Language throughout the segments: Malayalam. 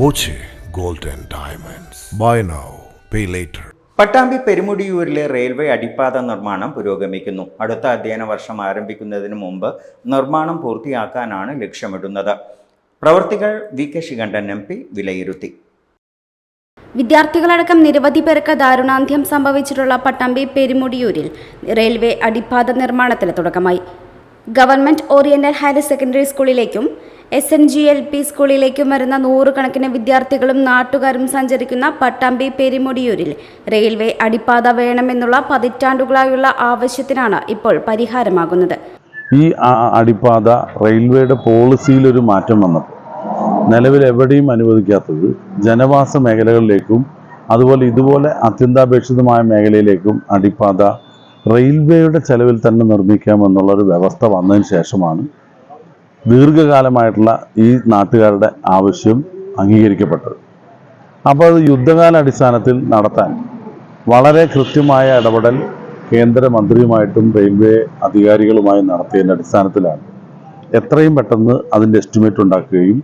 Boche gold and Diamonds. Buy now, pay later. Pattambi പെരുമുടിയൂരിലെ railway അടിപ്പാത നിർമ്മാണം പുരോഗമിക്കുന്നു അടുത്ത അധ്യയന വർഷം ആരംഭിക്കുന്നതിന് മുമ്പ് നിർമ്മാണം പൂർത്തിയാക്കാനാണ് ലക്ഷ്യമിടുന്നത് പ്രവർത്തികൾ V K Sreekandan M P വിലയിരുത്തി വിദ്യാർത്ഥികളടക്കം നിരവധി പേർക്ക് ദാരുണാന്ത്യം സംഭവിച്ചിട്ടുള്ള പട്ടാമ്പി പെരുമുടിയൂരിൽ റെയിൽവേ അടിപ്പാത നിർമ്മാണത്തിന് തുടക്കമായി government oriental higher secondary സ്കൂളിലേക്കും S N G L P സ്കൂളിലേക്കും വരുന്ന നൂറുകണക്കിന് വിദ്യാർത്ഥികളും നാട്ടുകാരും സഞ്ചരിക്കുന്ന പട്ടാമ്പി പെരിമുടിയൂരിൽ റെയിൽവേ അടിപ്പാത വേണമെന്നുള്ള പതിറ്റാണ്ടുകളായുള്ള ആവശ്യത്തിനാണ് ഇപ്പോൾ പരിഹാരമാകുന്നത്. ഈ അടിപ്പാത റെയിൽവേയുടെ പോളിസിയിലൊരു മാറ്റം വന്നപ്പോൾ നിലവിൽ എവിടെയും അനുവദിക്കാത്തത് ജനവാസ മേഖലകളിലേക്കും അതുപോലെ ഇതുപോലെ അത്യന്താപേക്ഷിതമായ മേഖലയിലേക്കും അടിപ്പാത റെയിൽവേയുടെ ചെലവിൽ തന്നെ നിർമ്മിക്കാമെന്നുള്ളൊരു വ്യവസ്ഥ വന്നതിന് ശേഷമാണ് ദീർഘകാലമായിട്ടുള്ള ഈ നാട്ടുകാരുടെ ആവശ്യം അംഗീകരിക്കപ്പെട്ടത്. അപ്പോൾ അത് യുദ്ധകാല അടിസ്ഥാനത്തിൽ നടത്താൻ വളരെ കൃത്യമായ ഇടപെടൽ കേന്ദ്രമന്ത്രിയുമായിട്ടും റെയിൽവേ അധികാരികളുമായും നടത്തിയതിന്റെ അടിസ്ഥാനത്തിലാണ്. എത്രയും പെട്ടെന്ന് അതിന്റെ എസ്റ്റിമേറ്റ് ഉണ്ടാക്കുകയും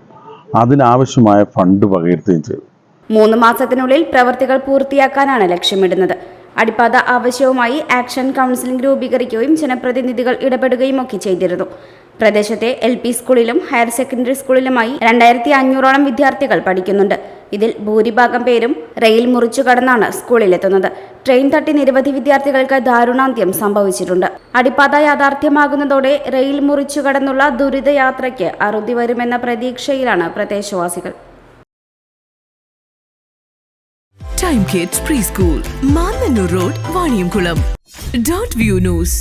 അതിനാവശ്യമായ ഫണ്ട് വകയിരുത്തുകയും ചെയ്തു. മൂന്ന് മാസത്തിനുള്ളിൽ പ്രവൃത്തികൾ പൂർത്തിയാക്കാനാണ് ലക്ഷ്യമിടുന്നത്. അടിപ്പാത ആവശ്യവുമായി ആക്ഷൻ കൗൺസിലിംഗ് രൂപീകരിക്കുകയും ജനപ്രതിനിധികൾ ഇടപെടുകയും ഒക്കെ ചെയ്തിരുന്നു. പ്രദേശത്തെ എൽ പി സ്കൂളിലും ഹയർ സെക്കൻഡറി സ്കൂളിലുമായി രണ്ടായിരത്തി അഞ്ഞൂറോളം വിദ്യാർത്ഥികൾ പഠിക്കുന്നുണ്ട്. ഇതിൽ ഭൂരിഭാഗം പേരും റെയിൽ മുറിച്ചു കടന്നാണ് സ്കൂളിലെത്തുന്നത്. ട്രെയിൻ തട്ടി നിരവധി വിദ്യാർത്ഥികൾക്ക് ദാരുണാന്ത്യം സംഭവിച്ചിട്ടുണ്ട്. അടിപ്പാത യാഥാർത്ഥ്യമാകുന്നതോടെ റെയിൽ മുറിച്ചു കടന്നുള്ള ദുരിതയാത്രയ്ക്ക് അറുതി വരുമെന്ന പ്രതീക്ഷയിലാണ് പ്രദേശവാസികൾ. Time kids pre school Mannanur road Vaniyamkulam dot view news